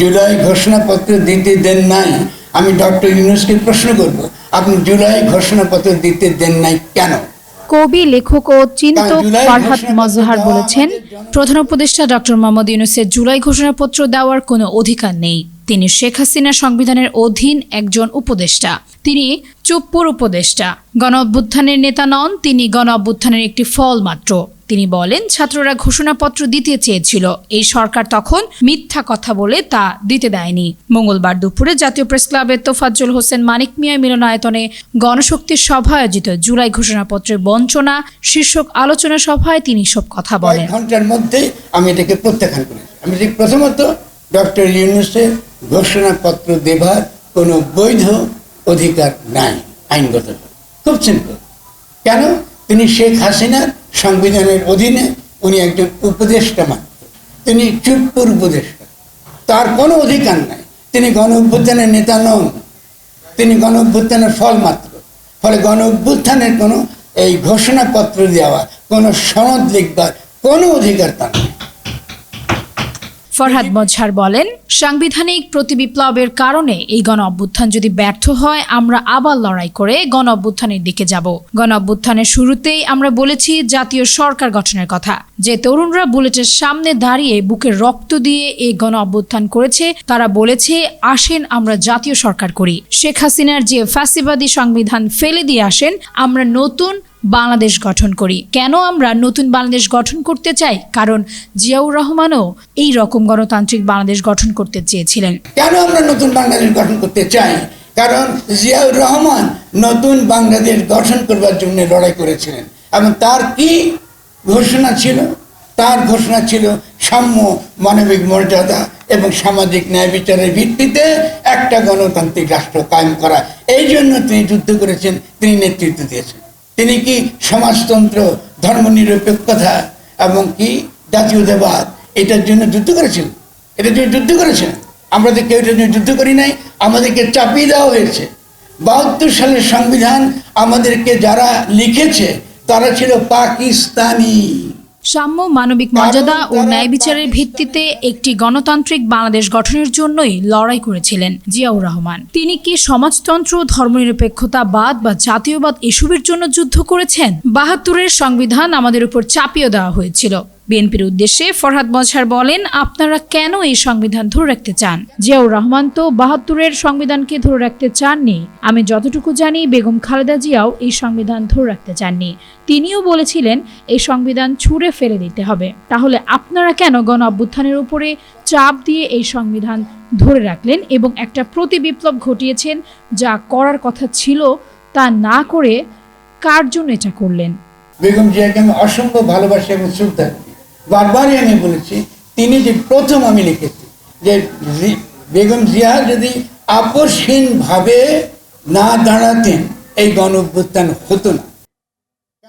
জুলাই ঘোষণাপত্র দিতে দেন নাই। আমি ডক্টর ইউনুসকে প্রশ্ন করব আপনি জুলাই ঘোষণাপত্র দিতে দেন নাই কেন? কবি লেখক ও চিন্তক ফারহাদ মজহার বলেছেন প্রধান উপদেষ্টা ডক্টর মোহাম্মদ ইউনুসের জুলাই ঘোষণাপত্র দেওয়ার কোনো অধিকার নেই। তিনি শেখ হাসিনা সংবিধানের অধীন একজন উপদেষ্টা। তিনি চুপ্পুর উপদেষ্টা। গণ অভ্যুত্থানের নেতা নন তিনি গণ অভ্যুত্থানের একটি ফল মাত্র তিনি বলেন ছাত্ররা ঘোষণাপত্র দিতে চেয়েছিল। এই সরকার তখন মিথ্যা কথা বলে তা দিতে দেয়নি। মঙ্গলবার দুপুরে জাতীয় প্রেস ক্লাবের তোফাজ্জল হোসেন মানিক মিয়া মিলনায়তনে গণশক্তির সভা আয়োজিত জুলাই ঘোষণাপত্রের বঞ্চনা শীর্ষক আলোচনা সভায় তিনি সব কথা বলেন। ঘণ্টার মধ্যে আমি এটাকে প্রত্যাখ্যান আমি প্রথমত ডক্টর ইউনুসের ঘোষণাপত্র দেবার কোনো বৈধ অধিকার নাই আইনগত খুব সিম্পল কেন? তিনি শেখ হাসিনার সংবিধানের অধীনে উনি একজন উপদেষ্টা মাত্র। তিনি চুপুর উপদেষ্টা। তার কোনো অধিকার নাই। তিনি গণ অভ্যুত্থানের নেতা নন। তিনি গণ অভ্যুত্থানের ফল মাত্র। ফলে গণ অভ্যুত্থানের কোনো এই ঘোষণাপত্র দেওয়া, কোনো সনদ লিখবার কোনো অধিকার তার ফরহাদ মজহার বলেন সাংবিধানিক প্রতিবিপ্লবের কারণে এই গণ অভ্যুত্থান যদি ব্যর্থ হয় আমরা আবার লড়াই করে গণ অভ্যুত্থানের দিকে যাব। গণ অভ্যুত্থানের শুরুতেই আমরা বলেছি জাতীয় সরকার গঠনের কথা। যে তরুণরা বুলেটের সামনে দাঁড়িয়ে বুকের রক্ত দিয়ে এই গণ অভ্যুত্থান করেছে তারা বলেছে আসেন আমরা জাতীয় সরকার করি। শেখ হাসিনার যে ফ্যাসিবাদী সংবিধান ফেলে দিয়ে আসেন আমরা নতুন বাংলাদেশ গঠন করি। কেন আমরা নতুন বাংলাদেশ গঠন করতে চাই? কারণ জিয়াউর রহমানও এই রকম গণতান্ত্রিক বাংলাদেশ গঠন করতে চেয়েছিলেন। কেন আমরা নতুন বাংলাদেশ গঠন করতে চাই? কারণ জিয়াউর রহমান নতুন বাংলাদেশ গঠন করবার জন্য লড়াই করেছিলেন। এবং তার কি ঘোষণা ছিল? তার ঘোষণা ছিল সাম্য মানবিক মর্যাদা এবং সামাজিক ন্যায় বিচারের ভিত্তিতে একটা গণতান্ত্রিক রাষ্ট্র কায়েম করা। এই জন্য তিনি যুদ্ধ করেছেন, তিনি নেতৃত্ব দিয়েছেন। তিনি কি সমাজতন্ত্র, ধর্মনিরপেক্ষতা এবং কি জাতীয়তাবাদ, এটার জন্য যুদ্ধ করেছেন? এটার জন্য যুদ্ধ করেছেন? আমরা তো কেউ এটার জন্য যুদ্ধ করি নাই, আমাদেরকে চাপিয়ে দেওয়া হয়েছে। বাহাত্তর সালের সংবিধান আমাদেরকে যারা লিখেছে, তারা ছিল পাকিস্তানি। সাম্য মানবিক মর্যাদা ও ন্যায় বিচারের ভিত্তিতে একটি গণতান্ত্রিক বাংলাদেশ গঠনের জন্যই লড়াই করেছিলেন জিয়াউর রহমান। তিনি কি সমাজতন্ত্র ধর্মনিরপেক্ষতাবাদ বা জাতীয়বাদ এসবের জন্য যুদ্ধ করেছেন? বাহাত্তরের সংবিধান আমাদের উপর চাপিয়ে দেওয়া হয়েছিল। বিএনপির উদ্দেশ্যে ফরহাদ মজহার বলেন, আপনারা কেন এই সংবিধান ধরে রাখতে চান? জিয়াউর রহমান তো বাহাত্তরের সংবিধানকে ধরে রাখতে চাননি। আমি যতটুকু জানি, বেগম খালেদা জিয়াও এই সংবিধান ধরে রাখতে চাননি। তিনিও বলেছিলেন, এই সংবিধান ছুঁড়ে ফেলে দিতে হবে। তাহলে আপনারা কেন গণ অভ্যুত্থানের উপরে চাপ দিয়ে এই সংবিধান ধরে রাখলেন এবং একটা প্রতি বিপ্লব ঘটিয়েছেন যা করার কথা ছিল তা না করে কার জন্য এটা করলেন? বেগম জিয়াকে আমি অসম্ভব ভালোবাসি এবং শ্রদ্ধা বারবারই আমি বলেছি, তিনি যে প্রথম আমি লিখেছি, যে বেগম জিয়া যদি আপোষহীনভাবে না দাঁড়াতেন, এই গণ অভ্যুত্থান হতো না।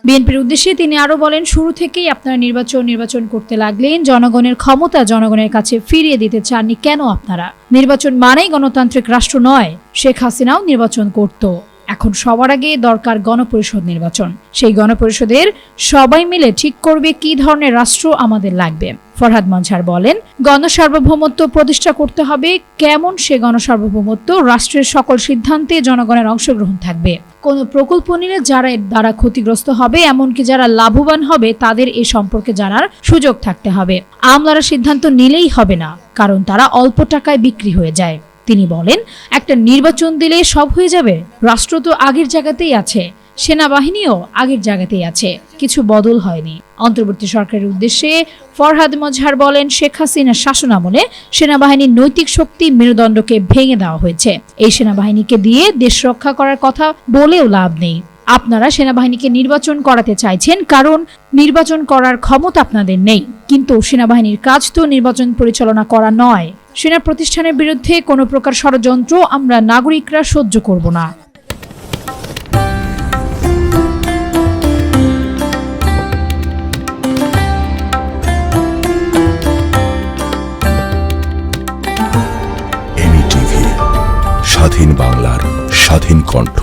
বিএনপির উদ্দেশ্যে তিনি আরও বলেন, শুরু থেকেই আপনারা নির্বাচন নির্বাচন করতে লাগলেন, জনগণের ক্ষমতা জনগণের কাছে ফিরিয়ে দিতে চাননি কেন আপনারা? নির্বাচন মানেই গণতান্ত্রিক রাষ্ট্র নয়, শেখ হাসিনাও নির্বাচন করত। এখন সবার আগে দরকার গণপরিষদ নির্বাচন। সেই গণপরিষদের সবাই মিলে ঠিক করবে কি ধরনের রাষ্ট্র আমাদের লাগবে। ফরহাদ মঞ্ঝার বলেন, গণসার্বভৌমত্ব প্রতিষ্ঠা করতে হবে। কেমন সে গণসার্বভৌমত্ব রাষ্ট্রের সকল সিদ্ধান্তে জনগণের অংশগ্রহণ থাকবে। কোনো প্রকল্প নিলে যারা এর দ্বারা ক্ষতিগ্রস্ত হবে, এমনকি যারা লাভবান হবে, তাদের এ সম্পর্কে জানার সুযোগ থাকতে হবে। আমলারা সিদ্ধান্ত নিলেই হবে না, কারণ তারা অল্প টাকায় বিক্রি হয়ে যায়। তিনি বলেন, একটা নির্বাচন দিলে সব হয়ে যাবে। রাষ্ট্র তো আগের জায়গাতেই আছে। সেনাবাহিনীও আগের জায়গাতেই আছে। কিছু বদল হয়নি। অন্তর্বর্তী সরকারের উদ্দেশ্যে ফরহাদ মজহার বলেন, শেখ হাসিনার শাসনামলে সেনাবাহিনীর নৈতিক শক্তি মেরুদণ্ডকে ভেঙে দেওয়া হয়েছে। এই সেনাবাহিনীকে দিয়ে দেশ রক্ষা করার কথা বলেও লাভ নেই। আপনারা সেনাবাহিনীকে নির্বাচন করাতে চাইছেন কারণ নির্বাচন করার ক্ষমতা আপনাদের নেই। কিন্তু সেনাবাহিনীর কাজ তো নির্বাচন পরিচালনা করা নয়। সেনা প্রতিষ্ঠানের বিরুদ্ধে কোনো প্রকার ষড়যন্ত্র আমরা নাগরিকরা সহ্য করব না। স্বাধীন বাংলার স্বাধীন কণ্ঠ।